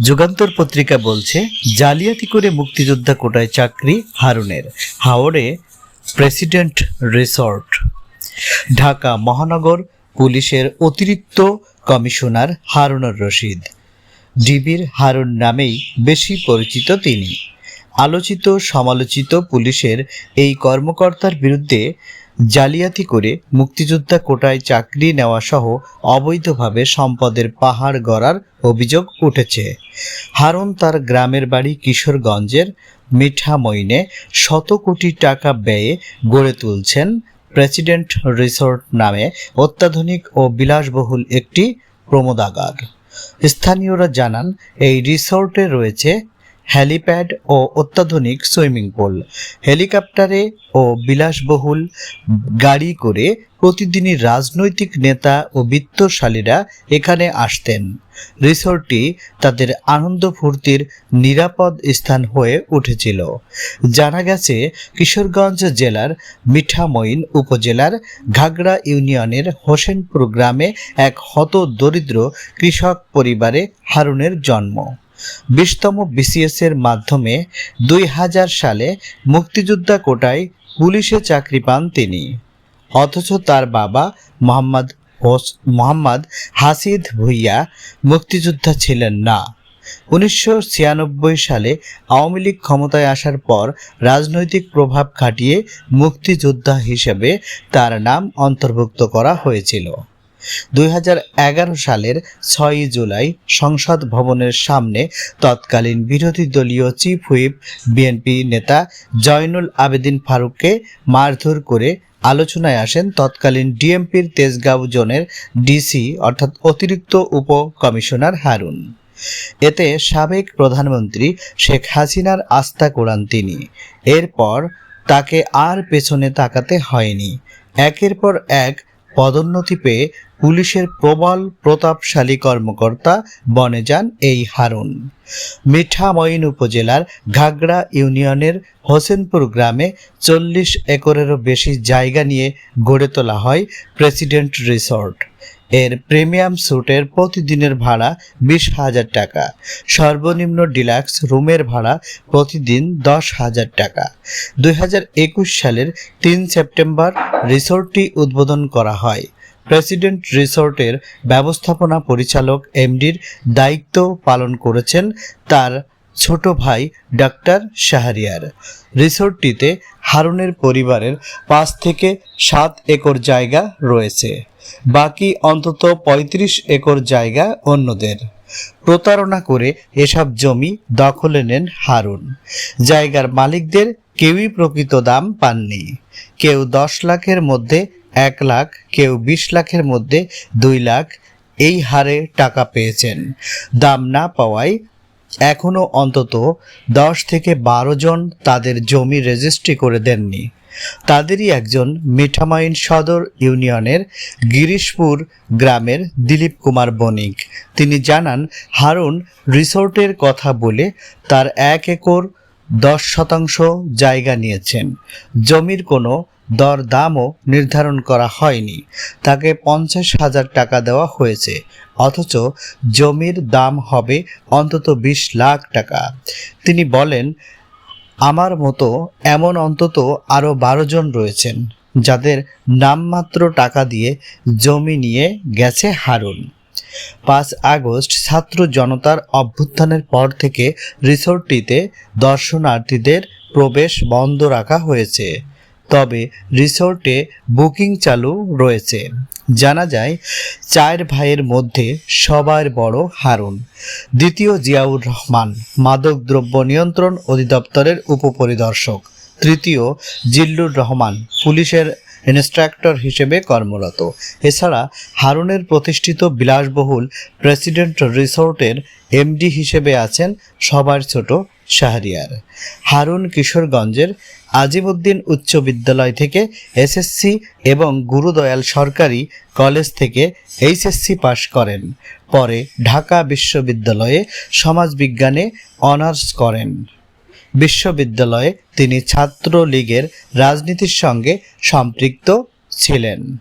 যুগান্তর পত্রিকা বলছে, জালিয়াতি করে মুক্তিযোদ্ধা কোটায় চাকরি হারুনের হাওড়ে প্রেসিডেন্ট রিসর্ট। ঢাকা মহানগর পুলিশের অতিরিক্ত কমিশনার হারুনুর রশিদ। ডিবির হারুন নামেই বেশি পরিচিত তিনি। আলোচিত সমালোচিত পুলিশের এই কর্মকর্তার বিরুদ্ধে জালিয়াতি করে মুক্তিযোদ্ধা কোটায় চাকরি নেওয়া সহ অবৈধভাবে সম্পদের পাহাড় গড়ার অভিযোগ উঠেছে। হারুন তার গ্রামের বাড়ি কিশোরগঞ্জের মিঠামইনে শত কোটি টাকা ব্যয়ে গড়ে তুলছেন প্রেসিডেন্ট রিসোর্ট নামে অত্যাধুনিক ও বিলাসবহুল একটি প্রমোদাগার। স্থানীয়রা জানান, এই রিসোর্টে রয়েছে হ্যালিপ্যাড ও অত্যাধুনিক সুইমিং পুল, হেলিকপ্টারে ও বিলাসবহুল গাড়ি করে প্রতিদিনই রাজনৈতিক নেতা ও বিত্তশালীরা এখানে আসতেন। রিসোর্টটি তাদের আনন্দ ফুর্তির নিরাপদ স্থান হয়ে উঠেছিল। জানা গেছে, কিশোরগঞ্জ জেলার মিঠামইন উপজেলার ঘাগড়া ইউনিয়নের হোসেনপুর গ্রামে এক হত দরিদ্র কৃষক পরিবারে হারুনের জন্ম। বিশতম বিসিএস এর মাধ্যমে দুই হাজার সালে মুক্তিযোদ্ধা কোটায় পুলিশে চাকরি পান তিনি। অথচ তার বাবা মোহাম্মদ মোহাম্মদ হাসিদ ভুইয়া মুক্তিযোদ্ধা ছিলেন না। উনিশশো ছিয়ানব্বই সালে আওয়ামী লীগ ক্ষমতায় আসার পর রাজনৈতিক প্রভাব খাটিয়ে মুক্তিযোদ্ধা হিসেবে তার নাম অন্তর্ভুক্ত করা হয়েছিল। দুই হাজার এগারো সালের ছয়ই জুলাই সংসদ ভবনের সামনে তৎকালীন বিরোধী দলীয় চিফ হুইপ বিএনপি নেতা জয়নুল আবেদিন ফারুককে মারধর করে আলোচনায় আসেন তৎকালীন ডিএমপির তেজগাঁও জোনের ডিসি, অর্থাৎ অতিরিক্ত উপ কমিশনার হারুন। এতে সাবেক প্রধানমন্ত্রী শেখ হাসিনার আস্থা কোরান তিনি। এরপর তাকে আর পেছনে তাকাতে হয়নি। একের পর এক পদোন্নতি পেয়ে পুলিশের প্রবল প্রতাপশালী কর্মকর্তা বনে যান এই হারুন। মিঠামইন উপজেলার ঘাগড়া ইউনিয়নের হোসেনপুর গ্রামে চল্লিশ একরেরও বেশি জায়গা নিয়ে গড়ে তোলা হয় প্রেসিডেন্ট রিসর্ট। এর প্রিমিয়াম স্যুটের প্রতিদিনের ভাড়া বিশ হাজার টাকা। সর্বনিম্ন ডিলাক্স রুমের ভাড়া প্রতিদিন দশ হাজার টাকা। দুই হাজার একুশ সালের তিন সেপ্টেম্বর রিসোর্টটি উদ্বোধন করা হয়। প্রেসিডেন্ট রিসোর্টের ব্যবস্থাপনা পরিচালক, এমডির দায়িত্ব পালন করেছেন তার ছোট ভাই ডাক্তার শাহরিয়ার। রিসোর্টটিতে হারুনের পরিবারের পাঁচ থেকে সাত একর জায়গা রয়েছে। বাকি অন্তত ৩৫ একর জায়গা অন্যদের। প্রতারণা করে এসব জমি দখলে নেন হারুন। জায়গার মালিকদের কেউই প্রকৃত দাম পাননি। কেউ দশ লাখের মধ্যে এক লাখ, কেউ বিশ লাখের মধ্যে দুই লাখ, এই হারে টাকা পেয়েছেন। দাম না পাওয়ায় এখনও অন্তত দশ থেকে বারো জন তাদের জমি রেজিস্ট্রি করে দেননি। তাদেরই একজন মিঠামাইন সদর ইউনিয়নের গিরিশপুর গ্রামের দিলীপ কুমার বণিক। তিনি জানান, হারুন রিসোর্টের কথা বলে তার এক একর দশ শতাংশ জায়গা নিয়েছেন। জমির কোনো দর দামও নির্ধারণ করা হয়নি। তাকে পঞ্চাশ হাজার টাকা দেওয়া হয়েছে। অথচ জমির দাম হবে অন্তত বিশ লাখ টাকা। তিনি বলেন, আমার মতো এমন অন্তত আরও বারো জন রয়েছেন, যাদের নামমাত্র টাকা দিয়ে জমি নিয়ে গেছে হারুন। পাঁচ আগস্ট ছাত্র জনতার অভ্যুত্থানের পর থেকে রিসোর্টটিতে দর্শনার্থীদের প্রবেশ বন্ধ রাখা হয়েছে। তবে রিসোর্টে বুকিং চালু রয়েছে। জানা যায় চার ভাইয়ের মধ্যে সবার বড় হারুন। দ্বিতীয় জিয়াউর রহমান মাদকদ্রব্য নিয়ন্ত্রণ অধিদপ্তরের উপপরিদর্শক। তৃতীয় জিল্লুর রহমান, পুলিশের ইনস্ট্রাক্টর হিসেবে কর্মরত। এছাড়া হারুনের প্রতিষ্ঠিত বিলাসবহুল প্রেসিডেন্ট রিসোর্টের এমডি হিসেবে আছেন সবার ছোট শাহরিয়ার। হারুন কিশোরগঞ্জের আজিমুদ্দিন উচ্চ বিদ্যালয় থেকে এসএসসি এবং গুরুদয়াল সরকারি কলেজ থেকে এইচএসসি পাশ করেন। পরে ঢাকা বিশ্ববিদ্যালয়ে সমাজবিজ্ঞানে অনার্স করেন। বিশ্ববিদ্যালয়ে তিনি ছাত্রলীগের রাজনীতির সঙ্গে সম্পৃক্ত ছিলেন।